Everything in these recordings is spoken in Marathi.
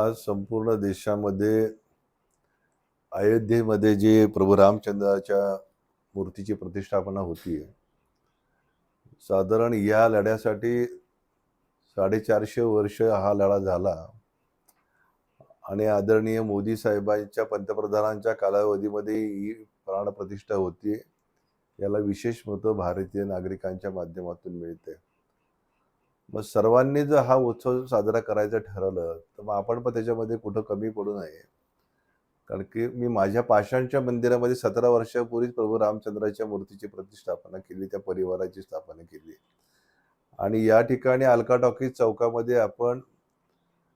आज संपूर्ण देशामध्ये अयोध्येमध्ये जे प्रभू रामचंद्राच्या मूर्तीची प्रतिष्ठापना होती साधारण या लढ्यासाठी साडेचारशे वर्ष हा लढा झाला. आणि आदरणीय मोदी साहेबांच्या पंतप्रधानांच्या कालावधीमध्ये ही प्राणप्रतिष्ठा होती. याला विशेष महत्त्व भारतीय नागरिकांच्या माध्यमातून मिळते. मग सर्वांनी जर हा उत्सव साजरा करायचा ठरवलं तर मग आपण पण त्याच्यामध्ये कुठं कमी पडू नये. कारण की मी माझ्या पाषाणच्या मंदिरामध्ये सतरा वर्षापूर्वीच प्रभू रामचंद्राच्या मूर्तीची प्रतिष्ठापना केली त्या परिवाराची स्थापना केली. आणि या ठिकाणी अलका टॉकीज चौकामध्ये आपण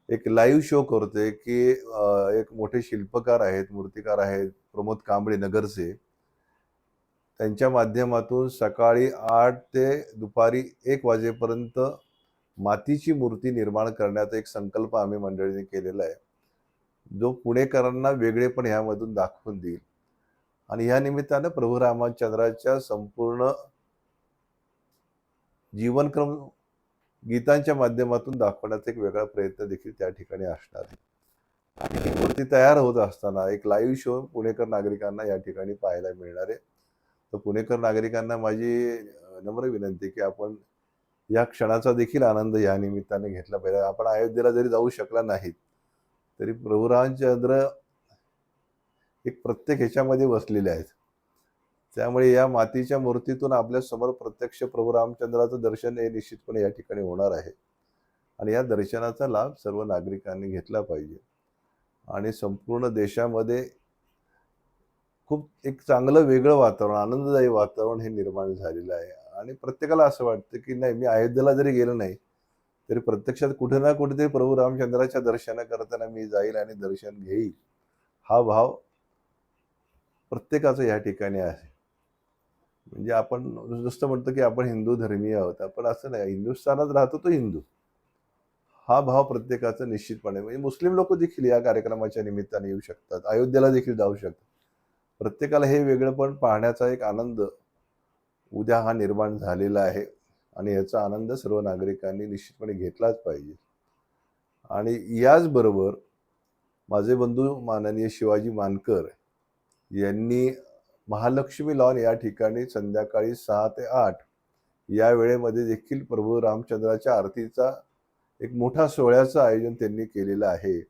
एक लाईव्ह शो करतोय की एक मोठे शिल्पकार आहेत मूर्तिकार आहेत प्रमोद कांबळे नगरचे. त्यांच्या माध्यमातून सकाळी आठ ते दुपारी एक वाजेपर्यंत मातीची मूर्ती निर्माण करण्याचा एक संकल्प आम्ही मंडळीने केलेला आहे. जो पुणेकरांना वेगळेपण ह्यामधून दाखवून देईल. आणि ह्या निमित्तानं प्रभू रामचंद्राच्या संपूर्ण जीवनक्रम गीतांच्या माध्यमातून दाखवण्याचा एक वेगळा प्रयत्न देखील त्या ठिकाणी असणार आहे. आणि ही मूर्ती तयार होत असताना एक लाईव्ह शो पुणेकर नागरिकांना या ठिकाणी पाहायला मिळणार आहे. तर पुणेकर नागरिकांना माझी नम्र विनंती की आपण या क्षणाचा देखील आनंद या निमित्ताने घेतला पाहिजे. आपण अयोध्येला जरी जाऊ शकला नाहीत तरी प्रभुरामचंद्र एक प्रत्येक ह्याच्यामध्ये बसलेले आहेत. त्यामुळे या मातीच्या मूर्तीतून आपल्यासमोर प्रत्यक्ष प्रभू रामचंद्राचं दर्शन हे निश्चितपणे या ठिकाणी होणार आहे. आणि या दर्शनाचा लाभ सर्व नागरिकांनी घेतला पाहिजे. आणि संपूर्ण देशामध्ये खूप एक चांगलं वेगळं वातावरण आनंददायी वातावरण हे निर्माण झालेलं आहे. आणि प्रत्येकाला असं वाटतं की नाही मी अयोध्येला जरी गेलो नाही तरी प्रत्यक्षात कुठे ना कुठेतरी प्रभू रामचंद्राच्या दर्शन करताना मी जाईल आणि दर्शन घेईल. हा भाव प्रत्येकाचा या ठिकाणी आहे. म्हणजे आपण नुसतं म्हणतो की आपण हिंदू धर्मीय आहोत आपण असं नाही हिंदुस्थानात राहतो तो हिंदू. हा भाव प्रत्येकाचा निश्चितपणे म्हणजे मुस्लिम लोक देखील या कार्यक्रमाच्या निमित्ताने येऊ शकतात अयोध्येला देखील जाऊ शकतात. प्रत्येकाला हे वेगळं पण पाहण्याचा एक आनंद उद्या हा निर्माण झालेला आहे आणि याचा आनंद सर्व नागरिकांनी निश्चितपणे घेतलाच पाहिजे. आणि याचबरोबर माझे बंधू माननीय शिवाजी मानकर यांनी महालक्ष्मी लॉन या ठिकाणी संध्याकाळी सहा ते आठ या वेळेमध्ये देखील प्रभू रामचंद्राच्या आरतीचा एक मोठा सोहळ्याचं आयोजन त्यांनी केलेलं आहे.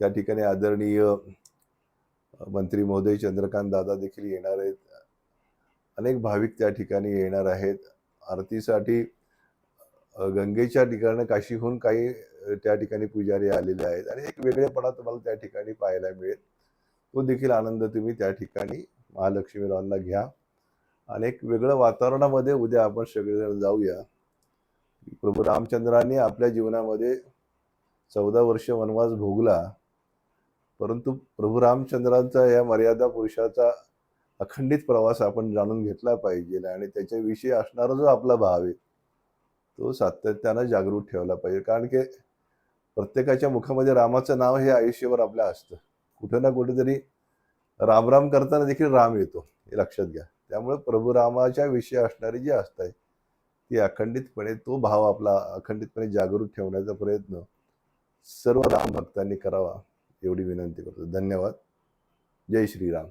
त्या ठिकाणी आदरणीय मंत्री महोदय चंद्रकांत दादा देखील येणार आहेत. अनेक भाविक त्या ठिकाणी येणार आहेत. आरतीसाठी गंगेच्या ठिकाणी काशीहून काही त्या ठिकाणी पुजारी आलेले आहेत. आणि एक वेगळेपणा तुम्हाला त्या ठिकाणी पाहायला मिळेल. तो देखील आनंद तुम्ही त्या ठिकाणी महालक्ष्मीरावांना घ्या. आणि एक वेगळं वातावरणामध्ये उद्या आपण सगळेजण जाऊया. प्रभू रामचंद्रांनी आपल्या जीवनामध्ये चौदा वर्ष वनवास भोगला. परंतु प्रभू रामचंद्रांचा या मर्यादा पुरुषाचा अखंडित प्रवास आपण जाणून घेतला पाहिजे आणि त्याच्याविषयी असणारा जो आपला भाव आहे तो सातत्यानं जागृत ठेवला पाहिजे. कारण की प्रत्येकाच्या मुखामध्ये रामाचं नाव हे आयुष्यभर आपल्या असतं. कुठे ना कुठेतरी रामराम करताना देखील राम येतो हे लक्षात घ्या. त्यामुळे प्रभू रामाच्या विषयी असणारी जी आस्था आहे ती अखंडितपणे तो भाव आपला अखंडितपणे जागृत ठेवण्याचा प्रयत्न सर्व राम भक्तांनी करावा एवढी विनंती करतो. धन्यवाद. जय श्रीराम.